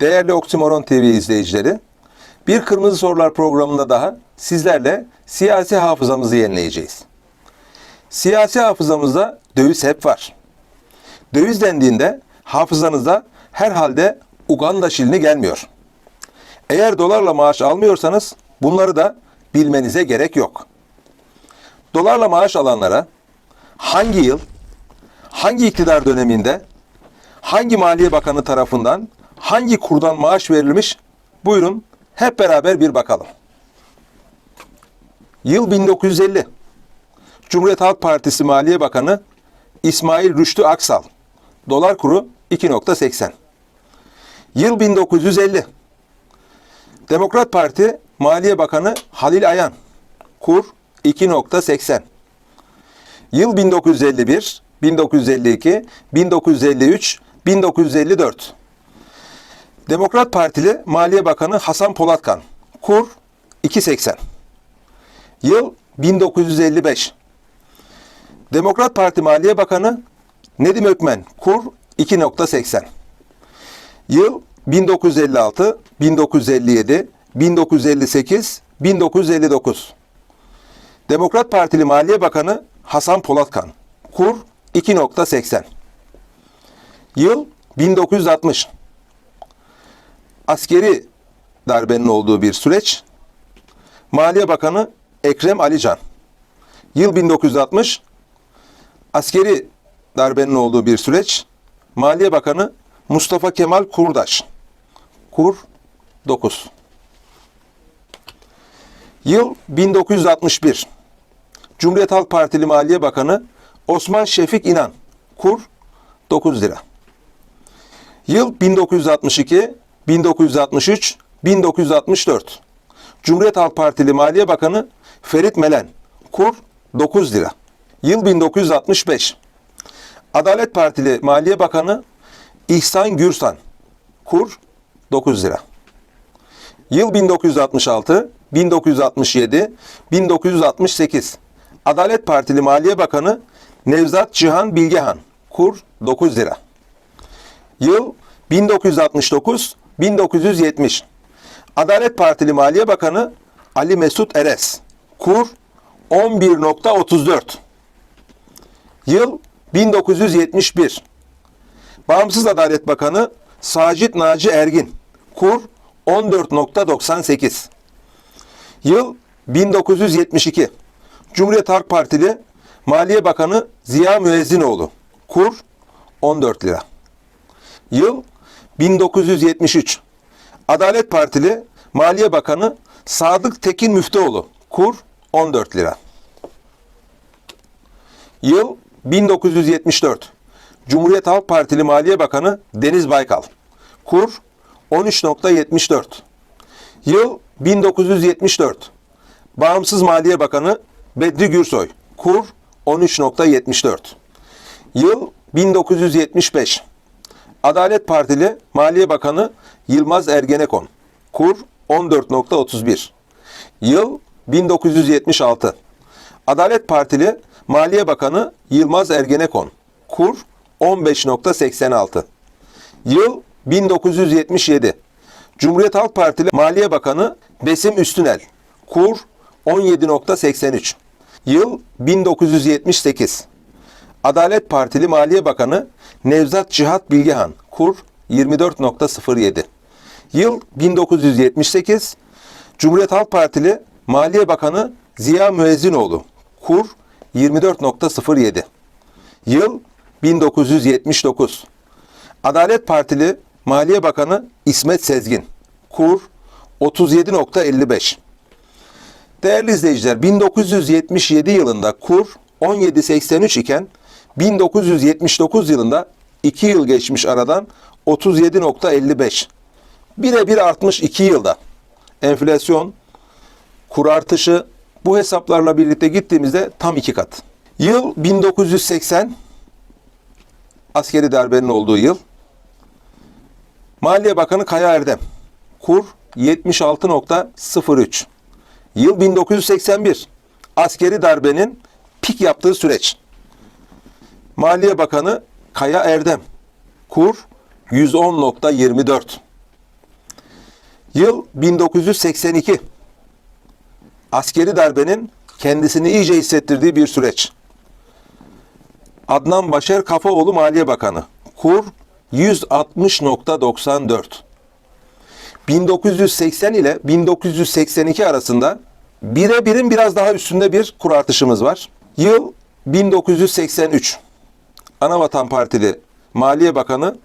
Değerli Oksimoron TV izleyicileri, bir Kırmızı Sorular programında daha sizlerle siyasi hafızamızı yenileyeceğiz. Siyasi hafızamızda döviz hep var. Döviz dendiğinde hafızanıza herhalde Uganda şilini gelmiyor. Eğer dolarla maaş almıyorsanız bunları da bilmenize gerek yok. Dolarla maaş alanlara hangi yıl, hangi iktidar döneminde, hangi Maliye Bakanı tarafından hangi kurdan maaş verilmiş? Buyurun hep beraber bir bakalım. Yıl 1950. Cumhuriyet Halk Partisi Maliye Bakanı İsmail Rüştü Aksal. Dolar kuru 2.80. Yıl 1950. Demokrat Parti Maliye Bakanı Halil Ayan. Kur 2.80. Yıl 1951, 1952, 1953, 1954. Demokrat Partili Maliye Bakanı Hasan Polatkan. Kur 2.80. Yıl 1955. Demokrat Parti Maliye Bakanı Nedim Ökmen. Kur 2.80. Yıl 1956, 1957, 1958, 1959. Demokrat Partili Maliye Bakanı Hasan Polatkan. Kur 2.80. Yıl 1960. Askeri darbenin olduğu bir süreç. Maliye Bakanı Ekrem Alican. Yıl 1960. Askeri darbenin olduğu bir süreç. Maliye Bakanı Mustafa Kemal Kurdaş. Kur 9. Yıl 1961. Cumhuriyet Halk Partili Maliye Bakanı Osman Şefik İnan. Kur 9 lira. Yıl 1962, 1963, 1964. Cumhuriyet Halk Partili Maliye Bakanı Ferit Melen. Kur 9 lira. Yıl 1965. Adalet Partili Maliye Bakanı İhsan Gürsan. Kur 9 lira. Yıl 1966, 1967, 1968. Adalet Partili Maliye Bakanı Nevzat Cihan Bilgehan. Kur 9 lira. Yıl 1969, 1970. Adalet Partili Maliye Bakanı Ali Mesut Eres. Kur 11.34. Yıl 1971. Bağımsız Adalet Bakanı Sacit Naci Ergin. Kur 14.98. Yıl 1972. Cumhuriyet Halk Partili Maliye Bakanı Ziya Müezzinoğlu. Kur 14 lira. Yıl 1973. Adalet Partili Maliye Bakanı Sadık Tekin Müftüoğlu. Kur 14 lira. Yıl 1974. Cumhuriyet Halk Partili Maliye Bakanı Deniz Baykal. Kur 13.74. Yıl 1974. Bağımsız Maliye Bakanı Bedri Gürsoy. Kur 13.74. Yıl 1975. Adalet Partili Maliye Bakanı Yılmaz Ergenekon. Kur 14.31. Yıl 1976. Adalet Partili Maliye Bakanı Yılmaz Ergenekon. Kur 15.86. Yıl 1977. Cumhuriyet Halk Partili Maliye Bakanı Besim Üstünel. Kur 17.83. Yıl 1978. Adalet Partili Maliye Bakanı Nevzat Cihat Bilgehan. Kur 24.07. Yıl 1978. Cumhuriyet Halk Partili Maliye Bakanı Ziya Müezzinoğlu. Kur 24.07. Yıl 1979. Adalet Partili Maliye Bakanı İsmet Sezgin. Kur 37.55. Değerli izleyiciler 1977 yılında kur 17.83 iken 1979 yılında 2 yıl geçmiş aradan 37.55. Birebir artmış 2 yılda. Enflasyon, kur artışı bu hesaplarla birlikte gittiğimizde tam 2 kat. Yıl 1980 askeri darbenin olduğu yıl. Maliye Bakanı Kaya Erdem. Kur 76.03. Yıl 1981. Askeri darbenin pik yaptığı süreç. Maliye Bakanı Kaya Erdem. Kur 110.24. Yıl 1982. Askeri darbenin kendisini iyice hissettirdiği bir süreç. Adnan Başer Kafaoğlu Maliye Bakanı. Kur 160.94. 1980 ile 1982 arasında bire birin biraz daha üstünde bir kur artışımız var. Yıl 1983. Anavatan Partili Maliye Bakanı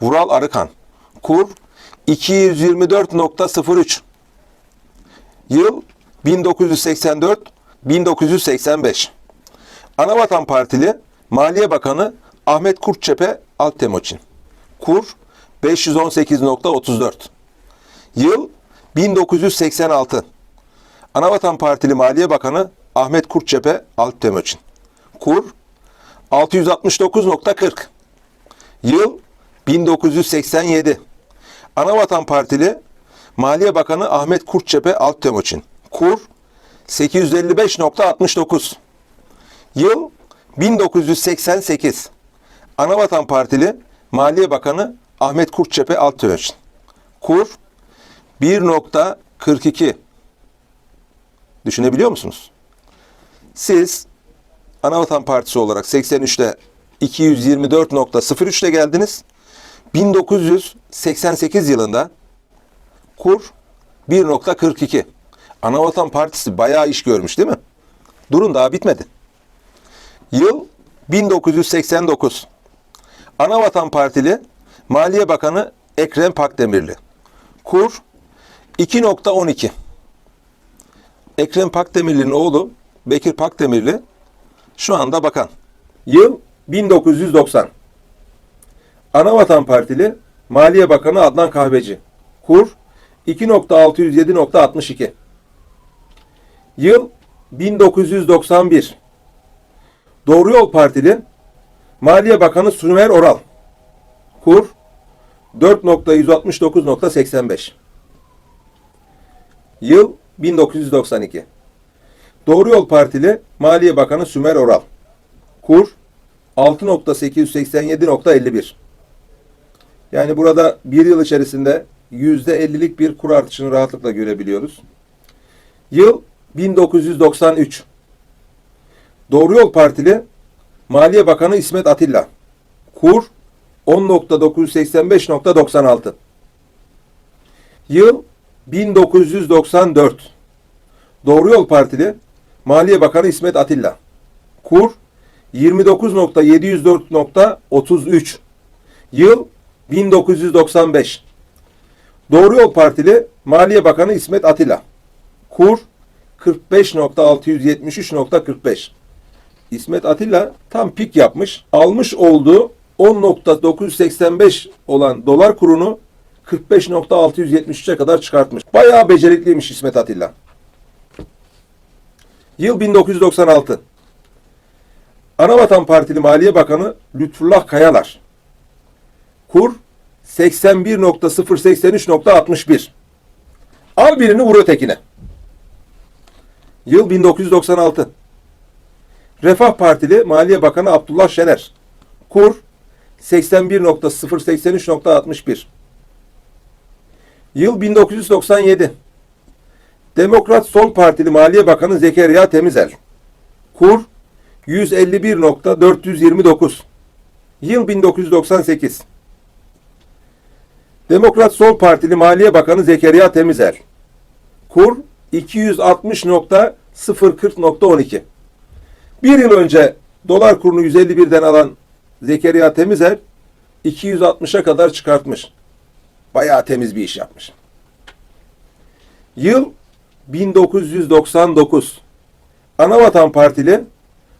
Vural Arıkan. Kur 224.03. Yıl 1984-1985. Anavatan Partili Maliye Bakanı Ahmet Kurtçepe Altemoçin. Kur 518.34. Yıl 1986. Anavatan Partili Maliye Bakanı Ahmet Kurtçepe Altemoçin. Kur 669.40. Yıl 1987. Anavatan Partili Maliye Bakanı Ahmet Kurtçepe Altemoçin. Kur 855.69. Yıl 1988. Anavatan Partili Maliye Bakanı Ahmet Kurtçepe Altemoçin. Kur 1.42. Düşünebiliyor musunuz? Siz Anavatan Partisi olarak 83'te 224.03'te geldiniz. 1988 yılında kur 1.42. Anavatan Partisi bayağı iş görmüş değil mi? Durun daha bitmedi. Yıl 1989. Anavatan Partili Maliye Bakanı Ekrem Pakdemirli. Kur 2.12. Ekrem Pakdemirli'nin oğlu Bekir Pakdemirli şu anda bakan. Yıl 1990. Anavatan Partili Maliye Bakanı Adnan Kahveci. Kur 2.607.62. Yıl 1991. Doğru Yol Partili Maliye Bakanı Sümer Oral. Kur 4.169.85. Yıl 1992. Doğru Yol Partili Maliye Bakanı Sümer Oral. Kur 6.887.51. Yani burada bir yıl içerisinde %50'lik bir kur artışını rahatlıkla görebiliyoruz. Yıl 1993. Doğru Yol Partili Maliye Bakanı İsmet Atilla. Kur 10.985.96. Yıl 1994. Doğru Yol Partili Maliye Bakanı İsmet Atilla. Kur 29.704.33. Yıl 1995. Doğru Yol Partili Maliye Bakanı İsmet Atilla. Kur 45.673.45. İsmet Atilla tam pik yapmış. Almış olduğu 10.985 olan dolar kurunu 45.673'e kadar çıkartmış. Bayağı becerikliymiş İsmet Atilla. Yıl 1996. Anavatan Partili Maliye Bakanı Lütfullah Kayalar. Kur 81.083.61. Al birini vur ötekine. Yıl 1996. Refah Partili Maliye Bakanı Abdullah Şener. Kur 81.083.61. Yıl 1997. Demokrat Sol Partili Maliye Bakanı Zekeriya Temizel. Kur 151.429. Yıl 1998. Demokrat Sol Partili Maliye Bakanı Zekeriya Temizel. Kur 260.040.12. Bir yıl önce dolar kurunu 151'den alan Zekeriya Temizel 260'a kadar çıkartmış. Bayağı temiz bir iş yapmış. Yıl 1999. Anavatan Partili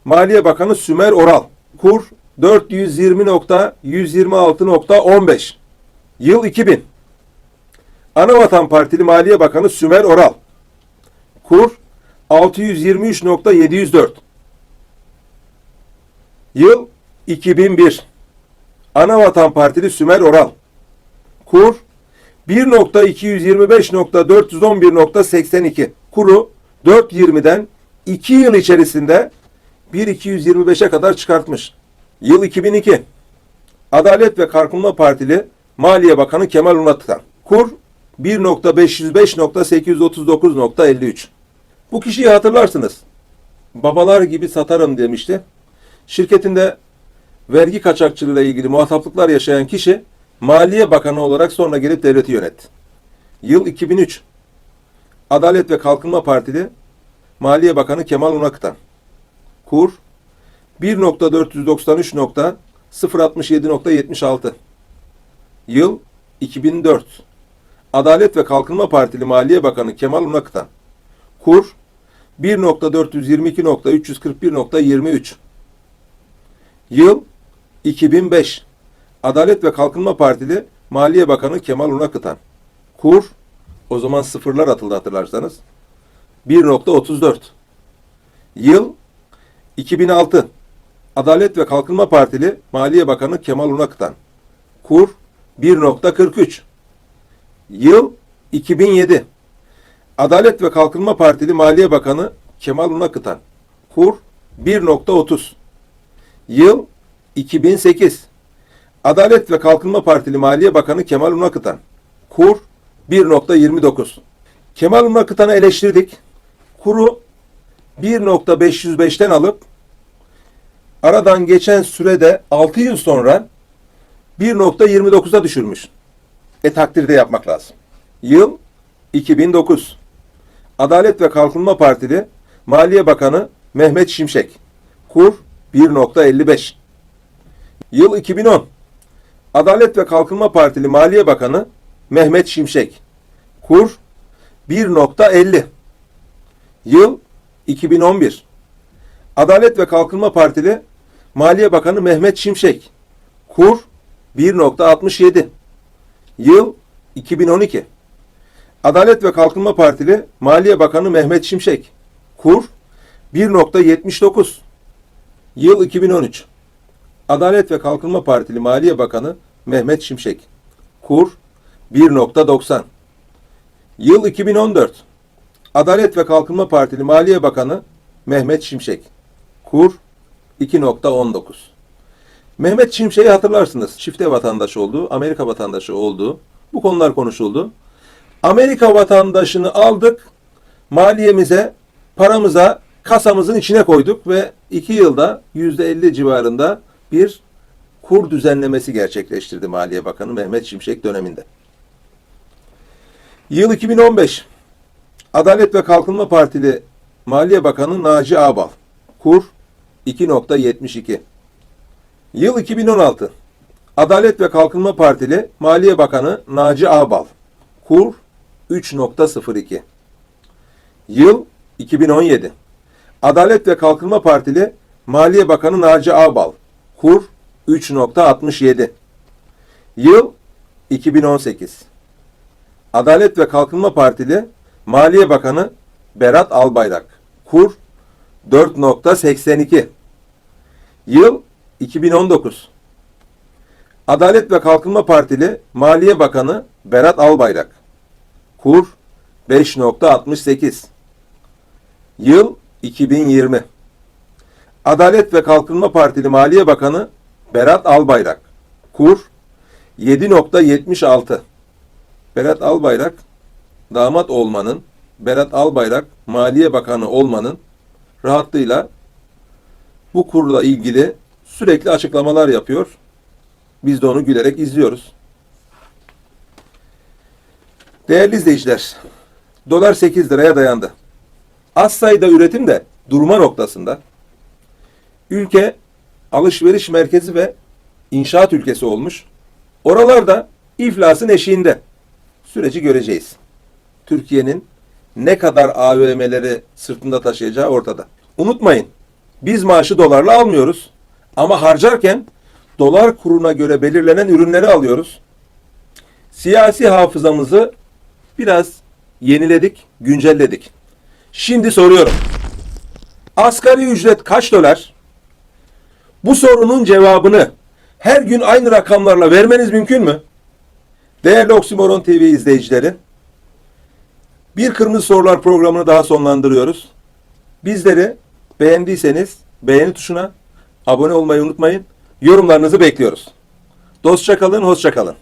Maliye Bakanı Sümer Oral. Kur 420.126.15. Yıl 2000. Anavatan Partili Maliye Bakanı Sümer Oral. Kur 623.704. Yıl 2001. Anavatan Partili Sümer Oral. Kur 1.225.411.82. Kuru 4.20'den 2 yıl içerisinde 1.225'e kadar çıkartmış. Yıl 2002. Adalet ve Kalkınma Partili Maliye Bakanı Kemal Unat'tan. Kur 1.505.839.53. Bu kişiyi hatırlarsınız. Babalar gibi satarım demişti. Şirketinde vergi kaçakçılığıyla ilgili muhataplıklar yaşayan kişi Maliye Bakanı olarak sonra gelip devleti yönetti. Yıl 2003. Adalet ve Kalkınma Partili Maliye Bakanı Kemal Unakıtan. Kur 1.493.067.76. Yıl 2004. Adalet ve Kalkınma Partili Maliye Bakanı Kemal Unakıtan. Kur 1.422.341.23. Yıl 2005. Adalet ve Kalkınma Partili Maliye Bakanı Kemal Unakıtan. Kur, o zaman sıfırlar atıldı hatırlarsanız. 1.34. Yıl 2006. Adalet ve Kalkınma Partili Maliye Bakanı Kemal Unakıtan. Kur 1.43. Yıl 2007. Adalet ve Kalkınma Partili Maliye Bakanı Kemal Unakıtan. Kur 1.30. Yıl 2008. Adalet ve Kalkınma Partili Maliye Bakanı Kemal Unakıtan. Kur 1.29. Kemal Unakıtan'ı eleştirdik. Kuru 1.505'ten alıp aradan geçen sürede 6 yıl sonra 1.29'a düşürmüş. E takdirde yapmak lazım. Yıl 2009. Adalet ve Kalkınma Partili Maliye Bakanı Mehmet Şimşek. Kur 1.55. Yıl 2010. Adalet ve Kalkınma Partili Maliye Bakanı Mehmet Şimşek. Kur 1.50. Yıl 2011. Adalet ve Kalkınma Partili Maliye Bakanı Mehmet Şimşek. Kur 1.67. Yıl 2012. Adalet ve Kalkınma Partili Maliye Bakanı Mehmet Şimşek. Kur 1.79. Yıl 2013. Adalet ve Kalkınma Partili Maliye Bakanı Mehmet Şimşek. Kur 1.90. Yıl 2014. Adalet ve Kalkınma Partili Maliye Bakanı Mehmet Şimşek. Kur 2.19. Mehmet Şimşek'i hatırlarsınız. Çifte vatandaş olduğu, Amerika vatandaşı olduğu. Bu konular konuşuldu. Amerika vatandaşını aldık, maliyemize, paramıza, kasamızın içine koyduk ve iki yılda yüzde elli civarında bir kur düzenlemesi gerçekleştirdi Maliye Bakanı Mehmet Şimşek döneminde. Yıl 2015. Adalet ve Kalkınma Partili Maliye Bakanı Naci Ağbal. Kur 2.72. Yıl 2016. Adalet ve Kalkınma Partili Maliye Bakanı Naci Ağbal. Kur 3.02. Yıl 2017. Adalet ve Kalkınma Partili Maliye Bakanı Naci Ağbal. Kur 3.67. Yıl 2018. Adalet ve Kalkınma Partili Maliye Bakanı Berat Albayrak. Kur 4.82. Yıl 2019. Adalet ve Kalkınma Partili Maliye Bakanı Berat Albayrak. Kur 5.68. Yıl 2020. Adalet ve Kalkınma Partili Maliye Bakanı Berat Albayrak. Kur 7.76. Berat Albayrak damat olmanın, Berat Albayrak Maliye Bakanı olmanın rahatlığıyla bu kurla ilgili sürekli açıklamalar yapıyor. Biz de onu gülerek izliyoruz. Değerli izleyiciler, dolar 8 liraya dayandı. Az sayıda üretim de durma noktasında. Ülke alışveriş merkezi ve inşaat ülkesi olmuş. Oralarda iflasın eşiğinde. Süreci göreceğiz. Türkiye'nin ne kadar AVM'leri sırtında taşıyacağı ortada. Unutmayın, biz maaşı dolarla almıyoruz. Ama harcarken dolar kuruna göre belirlenen ürünleri alıyoruz. Siyasi hafızamızı biraz yeniledik, güncelledik. Şimdi soruyorum. Asgari ücret kaç dolar? Bu sorunun cevabını her gün aynı rakamlarla vermeniz mümkün mü? Değerli Oksimoron TV izleyicileri, bir Kırmızı Sorular programını daha sonlandırıyoruz. Bizleri beğendiyseniz beğeni tuşuna abone olmayı unutmayın. Yorumlarınızı bekliyoruz. Dostça kalın, hoşça kalın.